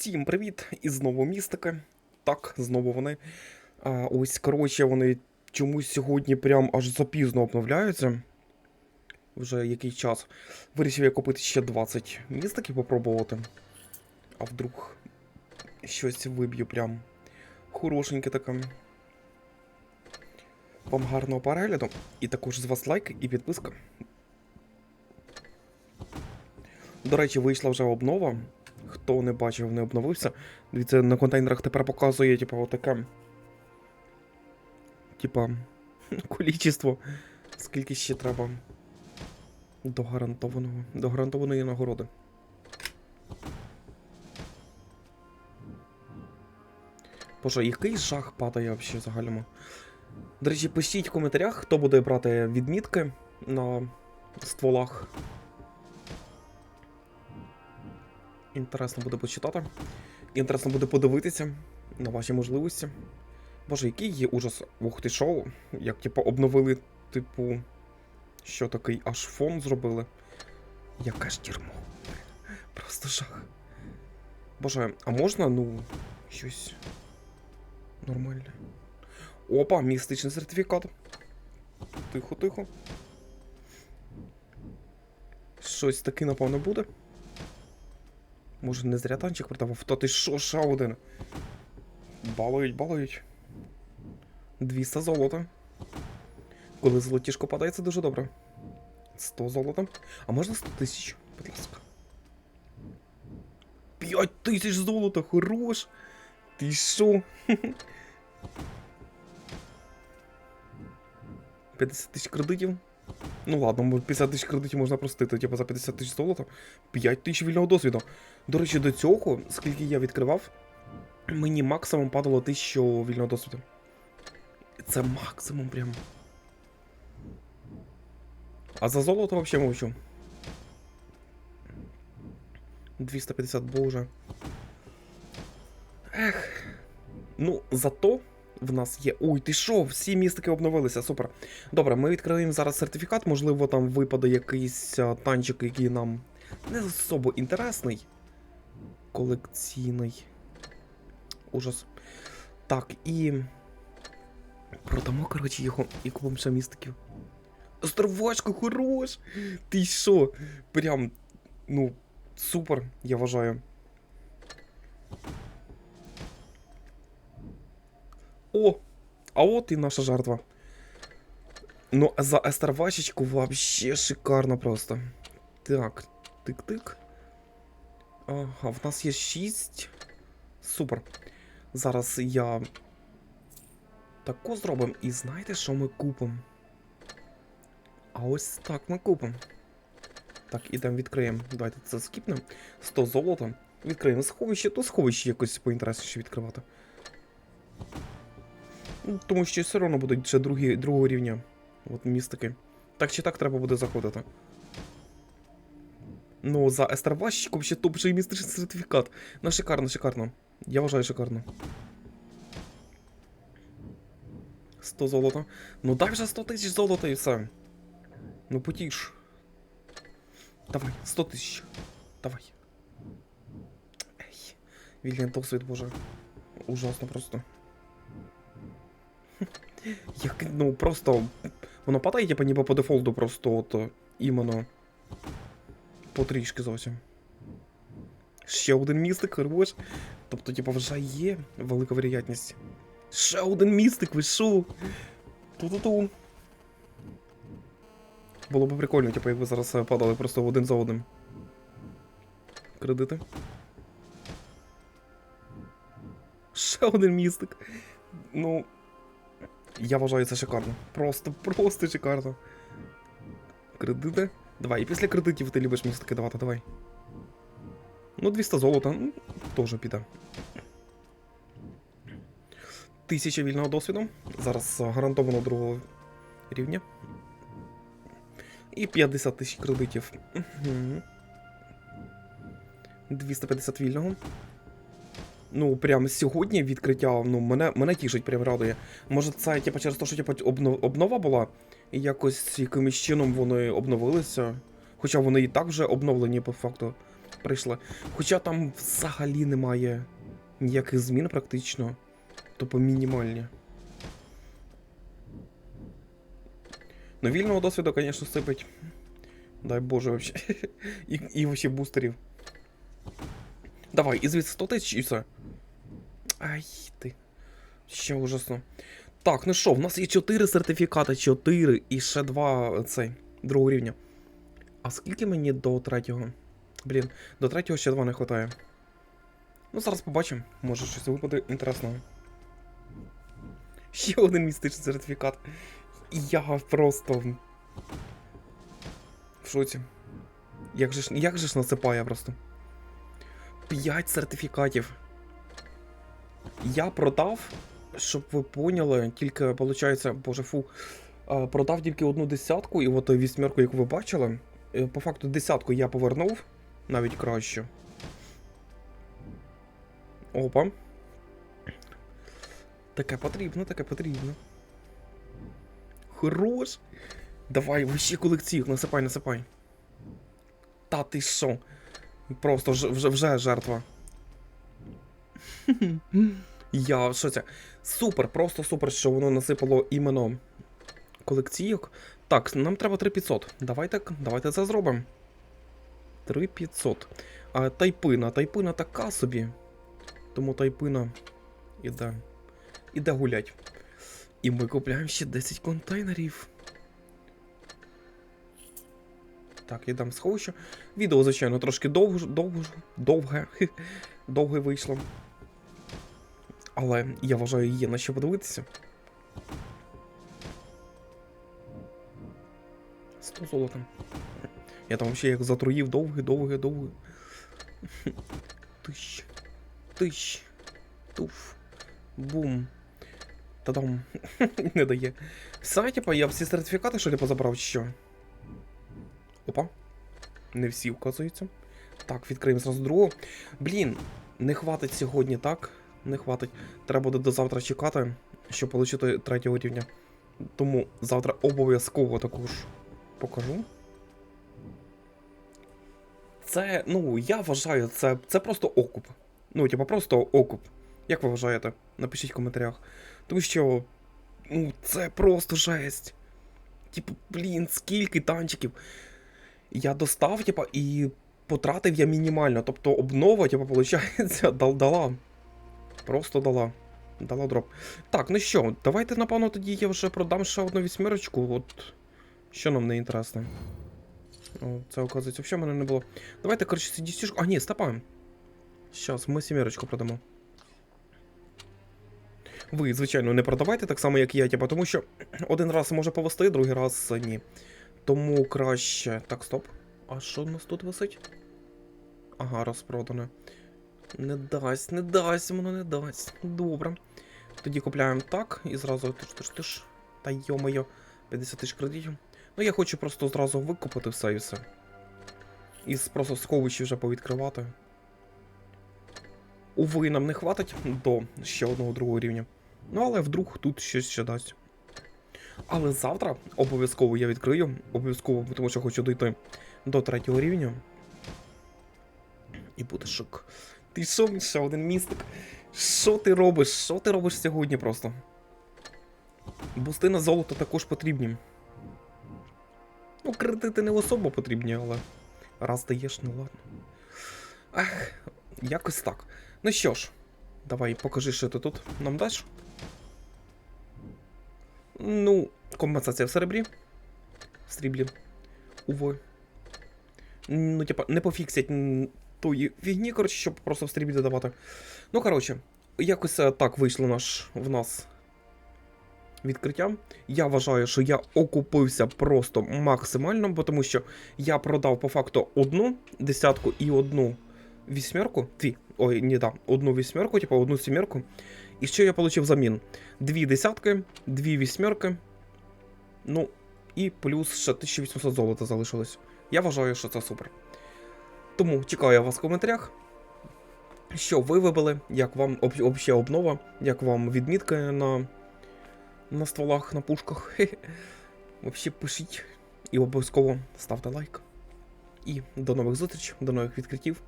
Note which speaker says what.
Speaker 1: Всім привіт! І знову містики. Так, знову вони. А, ось, коротше, вони чомусь сьогодні прям аж запізно обновляються. Вже який час. Вирішив я купити ще 20 містиків попробувати. А вдруг щось виб'ю прям хорошеньке таке. Вам гарного перегляду. І також з вас лайк і підписка. До речі, вийшла вже обнова. Хто не бачив, не обновився. Дивіться, на контейнерах тепер показує, типу, отаке. Типа, количество. Скільки ще треба до гарантованого. До гарантованої нагороди. Боже, який жах падає взагалі загальному. До речі, пишіть в коментарях, хто буде брати відмітки на стволах. Інтересно буде почитати. Інтересно буде подивитися на ваші можливості. Боже, який є ужас. Ух ти шоу. Як типу обновили, типу, що такий аж фон зробили. Яке ж дерьмо. Просто жах. Боже, а можна, ну, щось нормальне. Опа, містичний сертифікат. Тихо, тихо. Щось таке, напевно, буде. Може не зря танчик продавав. Та ти ще один? Балують, балують. 200 золота. Коли золотішко падає, це дуже добре. 100 золота. А можна 100 тисяч, будь ласка. 5 тисяч золота, хорош! Ти що? 50 тисяч кредитів. Ну ладно, 50 тисяч кредитів можна простити, типу за 50 тисяч золота, 5 тисяч вільного досвіду. До речі, до цього, скільки я відкривав, мені максимум падало 1000 вільного досвіду. Це максимум прям. А за золото взагалі мовчу. 250, боже. Ех. Ну, зато в нас є. Ой, ти що? Всі містики обновилися, супер. Добре, ми відкриємо зараз сертифікат, можливо, там випаде якийсь танчик, який нам не особо інтересний. Колекційний. Ужас. Так, і. Продамо, коротше, його і купимо містиків. Островачка, хорош! Ти що? Прям, ну, супер, я вважаю. О! А от і наша жертва. Ну, за Естервачечку вообще шикарно просто. Так, тик-тик. Ага, в нас є 6. Супер. Зараз я. Тако зробимо. І знаєте, що ми купимо? А ось так ми купимо. Так, ідемо відкриємо. Давайте це скіпнемо. 100 золота. Відкриємо сховище, то сховище якось поінтересніше відкривати. Ну, тому що все одно будуть ще другі, другого рівня. От містики. Так чи так треба буде заходити. Ну, за Естерващиком ще топ-ший містичний сертифікат. Ну, шикарно, шикарно. Я вважаю шикарно. 100 золота. Ну дай вже 100 тисяч золота і все. Ну потіш. Давай, 100 тисяч. Давай. Ей. Вільний досвід, боже. Ужасно просто. Як, ну просто. Воно падає, типа, ніби по дефолту просто от е, іменно. Потрішки зовсім. Ще один містик, хорош. Тобто, типа, вже є велика вероятність. Ще один містик, ви шо? Ту-ту-ту. Було б прикольно, типу, якби зараз е, падали просто один за одним. Кредити. Ще один містик. Ну. Я вважаю це шикарно. Просто, просто шикарно. Кредити. Давай, і після кредитів ти любиш містики давати, давай. Ну, 200 золота, ну, теж піде. Тисяча вільного досвіду. Зараз гарантовано другого рівня. І 50 тисяч кредитів. Угу. 250 вільного. Ну, прям сьогодні відкриття, ну, мене, мене тішить, прям радує. Може, це типу, через те, що типу, обнов, обнова була, і якось якимось чином вони обновилися. Хоча вони і так вже обновлені по факту. прийшли. Хоча там взагалі немає ніяких змін практично. Тобто мінімальні. Ну, вільного досвіду, звісно, сипить. Дай Боже, вообще. І, і вообще бустерів. Давай, і звідси 100 тисяч і все. Ай ти. Ще ужасно. Так, ну що, в нас є 4 сертифікати, 4 і ще 2 цей, другого рівня. А скільки мені до третього? Блін, до третього ще 2 не вистачає. Ну, зараз побачимо. Може щось випаде інтересного. Ще один містичний сертифікат. Я просто. В шоці. Як же ж, як же ж насипає просто. 5 сертифікатів. Я продав, щоб ви поняли, тільки, виходить, боже фу. Продав тільки одну десятку, і от вісьмерку, яку ви бачили. е, По факту десятку я повернув, навіть краще. Опа. Таке потрібно, таке потрібно. Хорош. Давай, вищі колекцію, насипай, насипай. Та ти що? Просто вже, вже жертва. Я що це? Супер, просто супер, що воно насипало іменно колекційок. Так, нам треба 3500. Давайте, давайте це зробимо. 3500. А, тайпина, тайпина така собі. Тому тайпина іде. Іде гулять. І ми купляємо ще 10 контейнерів. Так, я дам сховище. Відео, звичайно, трошки довго, довго, довге, довге вийшло. Але я вважаю, є на що подивитися. 100 золота. Я там ще як затруїв довге, довге, довге. Тищ. Тищ. Туф. Бум. Та-дам. Не дає. Все, типа, я всі сертифікати, що ли, позабрав, чи що? Опа. Не всі, вказуються. Так, відкриємо зразу другу. Блін, не хватить сьогодні, так? Не хватить. Треба буде до завтра чекати, щоб отримати третього рівня. Тому завтра обов'язково також покажу. Це, ну, я вважаю, це, це просто окуп. Ну, типа, просто окуп. Як ви вважаєте? Напишіть в коментарях. Тому що. Ну, це просто жесть. Типу, блін, скільки танчиків. Я достав, типа, і потратив я мінімально. Тобто обнова, типа, виходить, дал- дала. Просто дала. Дала дроп. Так, ну що, давайте, напевно, тоді я вже продам ще одну вісьмірочку. От. Що нам не інтересно. О, це, оказується, взагалі мене не було. Давайте, коротше, ці дістішку. А, ні, стопа. Щас, ми сімерочку продамо. Ви, звичайно, не продавайте так само, як я, типа, тому що один раз може повести, другий раз ні. Тому краще. Так, стоп. А що в нас тут висить? Ага, розпродане. Не дасть, не дасть, воно не дасть. Добре. Тоді купляємо так і зразу тиш тиш тиш. Та йо-моє, 50 тисяч кредитів. Ну я хочу просто зразу викупити все і все. І просто сховищі вже повідкривати. Уви, нам не хватить до ще одного другого рівня. Ну, але вдруг тут щось ще дасть. Але завтра обов'язково я відкрию. Обов'язково, тому що хочу дійти до третього рівня. І буде шок. Ти що, ще один містик? Що ти робиш? Що ти робиш сьогодні просто? Бусти на золото також потрібні. Ну, кредити не особо потрібні, але. Раз даєш, ну ладно. Ах, якось так. Ну що ж, давай покажи, що ти тут нам даш. Ну, компенсація в серебрі. В сріблі. Уви. Ну, типа, не пофіксять тої фігні, коротше, щоб просто в стрібі додавати. Ну, коротше, якось е, так вийшло наш в нас відкриття. Я вважаю, що я окупився просто максимально, бо тому що я продав по факту одну десятку і одну вісьмерку. Дві. Ой, ні, да, одну вісьмерку, типу одну сімерку. І що я отримав взамін? Дві десятки, дві вісьмерки. Ну, і плюс ще 1800 золота залишилось. Я вважаю, що це супер. Тому чекаю вас в коментарях. Що ви вибили, як вам обще обнова, як вам відмітки на, на стволах, на пушках. Вообще пишіть і обов'язково ставте лайк. І до нових зустріч, до нових відкриттів.